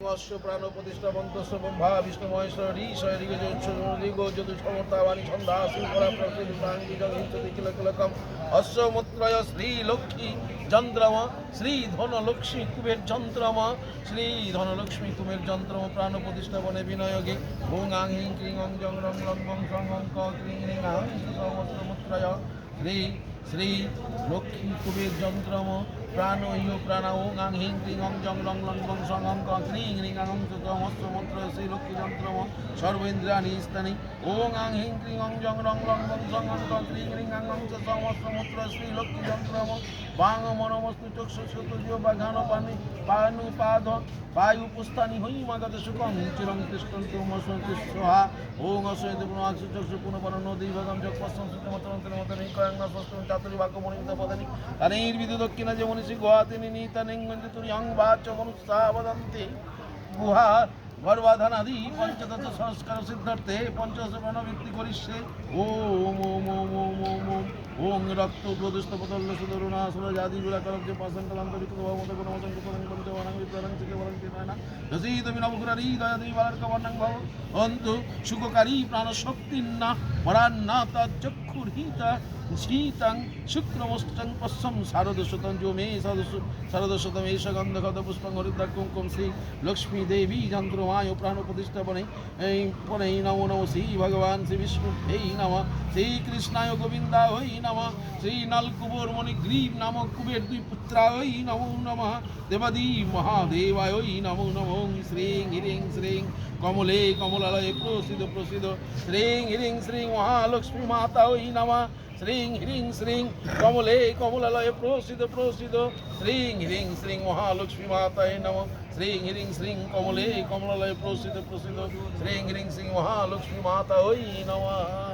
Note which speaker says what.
Speaker 1: অশ্ব প্রাণ প্রতিষ্ঠা মন্ত্রস্ব ব্রহ্মা বিষ্ণু মহেশ্বর ঈশ্বর ঋগ যদু সমর্থা, বাণী ছন্দা শৃঙ্খলা প্রকৃতি, প্রাণী জগিঞ্চতি কিল কিলকম অশ্বমূত্রয় শ্রী লক্ষ্মী যন্ত্রম শ্রী ধন লক্ষ্মী কুবের যন্ত্রম শ্রী ধন লক্ষ্মী কুবের যন্ত্রম প্রাণ প্রতিষ্ঠা বনে শ্রী শ্রী লক্ষ্মী কুবের যন্ত্রম প্রাণ ইহ প্রাণ ওং আং হিং ক্রিং অং জং রং লং গং সং অং ক ক্রিং রিং আং সমস্ত মন্ত্র শ্রী লক্ষ্মী যন্ত্রম সর্বেন্দ্রাণী স্থানী ওং আং হিং ক্রিং অং জং রং লং গং সং অং ক ক্রিং রিং আং অং সমস্ত মন্ত্র শ্রী লক্ষ্মী যন্ত্রম বাং মনমস্তু চক্ষু সুতুজীয় বাঘান পানি পানু পাদ বায়ু পুস্তানি হই মাগত সুখম চিরং তিষ্ঠন্তু মসন্তু সোহা ওং অসয় দেবনাথ চক্ষু পুনপর নদী ভগম যোগ পশ্চম সুতম তরন্তর মতনি কয়ঙ্গ সস্তম চাতুরি বাক্য মণিমিত পদনি তানির বিদু দক্ষিণ যে মনীষী গোয়াতিনি নীতানিং মঞ্জুতুরি অং বাচ মনুষ্যা বদন্তি গুহা গর্ভাধানাদি পঞ্চদশ সংস্কার সিদ্ধার্থে পঞ্চদশ প্রণবৃত্তি করিষ্যে। ওম ওম ওম ওম ওম ওম ওং রক্ত প্রদুষ্ট পতল্য সুখকারী প্রাণ শক্তিন্না পরান্না তচ্চক্ষুরহিতা শীতাং শুক্রমষ্টং পশ্চম শারদশতম যো মে শারদশ শারদশতম এষ গন্ধগত পুষ্পং হরিদ্রা কুঙ্কুম শ্রী লক্ষ্মী দেবী যন্ত্রমায় প্রাণ প্রতিষ্ঠা বনে এই পনেই নমো শ্রী ভগবান শ্রী বিষ্ণুভ্যেই নম নলকুবর কুবের দুই পুত্রায় নমো নম দেবাদি মহাদেবায় নমো নমো শ্রীং হিরিং শ্রীং কমলে কমলালয়ে প্রসিদ্ধ প্রসিদ্ধ শ্রীং হিরিং শ্রীং মহালক্ষ্মী মাতা ওই নামা। শ্রীং হ্রিং শ্রীং কমলে কমলালয়ে প্রসিদ্ধ প্রসিদ্ধ। শ্রীং হ্রিং শ্রীং মহালক্ষ্মী মাতায় নম। শ্রীং হ্রিং শ্রীং কমলে কমলালয়ে প্রসিদ্ধ প্রসিদ্ধ। শ্রীং হ্রিং শ্রীং মহালক্ষ্মী মাতা ওই নমঃ।